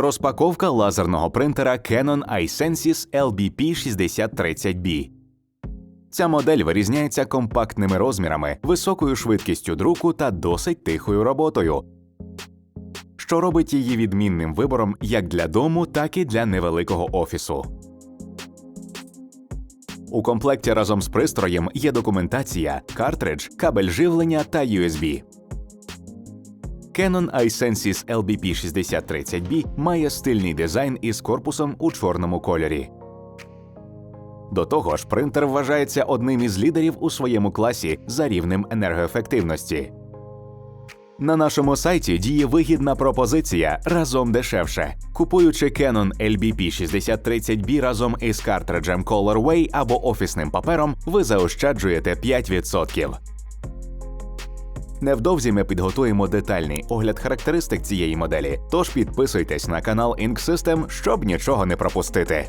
Розпаковка лазерного принтера Canon iSensis LBP6030B. Ця модель вирізняється компактними розмірами, високою швидкістю друку та досить тихою роботою, що робить її відмінним вибором як для дому, так і для невеликого офісу. У комплекті разом з пристроєм є документація, картридж, кабель живлення та USB. Canon iSensis LBP6030B має стильний дизайн із корпусом у чорному кольорі. До того ж, принтер вважається одним із лідерів у своєму класі за рівнем енергоефективності. На нашому сайті діє вигідна пропозиція разом дешевше. Купуючи Canon LBP6030B разом із картриджем Colorway або офісним папером, ви заощаджуєте 5%. Невдовзі ми підготуємо детальний огляд характеристик цієї моделі. Тож підписуйтесь на канал Ink щоб нічого не пропустити.